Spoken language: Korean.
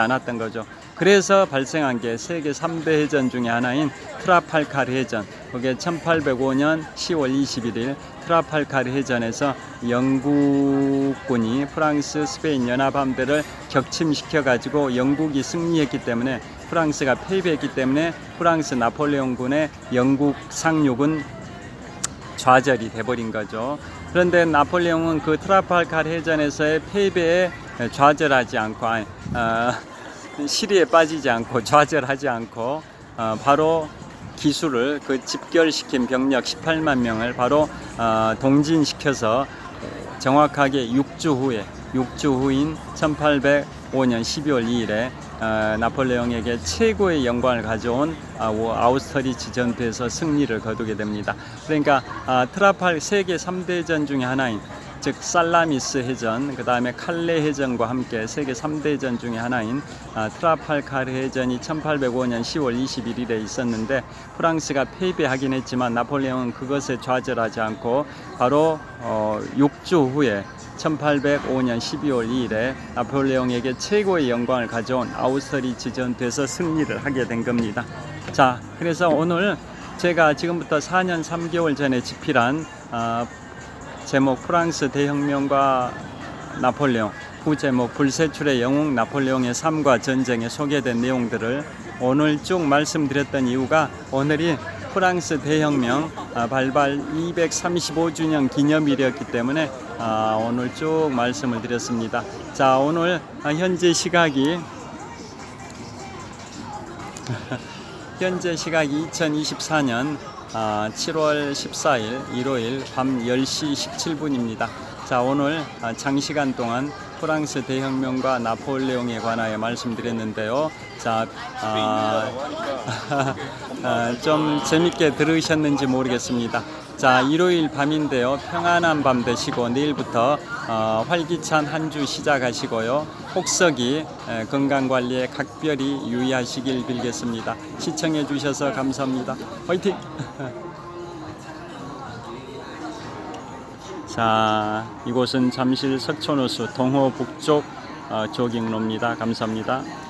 않았던 거죠. 그래서 발생한 게 세계 3대 해전 중에 하나인 트라팔카르 해전. 그게 1805년 10월 21일 트라팔카르 해전에서 영국군이 프랑스, 스페인 연합 함대를 격침시켜 가지고 영국이 승리했기 때문에 프랑스가 패배했기 때문에 프랑스 나폴레옹군의 영국 상륙은 좌절이 돼버린 거죠. 그런데 나폴레옹은 그 트라팔카르 해전에서의 패배에 좌절하지 않고 아니, 어, 시리에 빠지지 않고 좌절하지 않고 어, 바로 기술을 그 집결시킨 병력 18만 명을 바로 어, 동진시켜서 정확하게 6주 후에 6주 후인 1805년 12월 2일에 어, 나폴레옹에게 최고의 영광을 가져온 아, 오- 아우스터리츠 전투에서 승리를 거두게 됩니다. 그러니까 아, 트라팔 세계 3대 해전 중에 하나인 즉 살라미스 해전, 그 다음에 칼레 해전과 함께 세계 3대 해전 중에 하나인 아, 트라팔카르 해전이 1805년 10월 21일에 있었는데 프랑스가 패배하긴 했지만 나폴레옹은 그것에 좌절하지 않고 바로 어, 6주 후에 1805년 12월 2일에 나폴레옹에게 최고의 영광을 가져온 아우스터리츠 전투에서 승리를 하게 된 겁니다. 자, 그래서 오늘 제가 지금부터 4년 3개월 전에 집필한 아, 제목 프랑스 대혁명과 나폴레옹 부제목 불세출의 영웅 나폴레옹의 삶과 전쟁에 소개된 내용들을 오늘 쭉 말씀드렸던 이유가 오늘이 프랑스 대혁명 아, 발발 235주년 기념일이었기 때문에 아, 오늘 쭉 말씀을 드렸습니다. 자 오늘 아, 현재 시각이 현재 시각 2024년 아, 7월 14일 일요일 밤 10시 17분입니다. 자, 오늘 아, 장시간 동안 프랑스 대혁명과 나폴레옹에 관하여 말씀드렸는데요. 자, 아, 아, 좀 재밌게 들으셨는지 모르겠습니다. 자, 일요일 밤인데요. 평안한 밤 되시고 내일부터 어, 활기찬 한 주 시작하시고요. 혹석이 에, 건강 관리에 각별히 유의하시길 빌겠습니다. 시청해 주셔서 감사합니다. 화이팅! 자, 이곳은 잠실 석촌호수 동호 북쪽 어, 조깅로입니다. 감사합니다.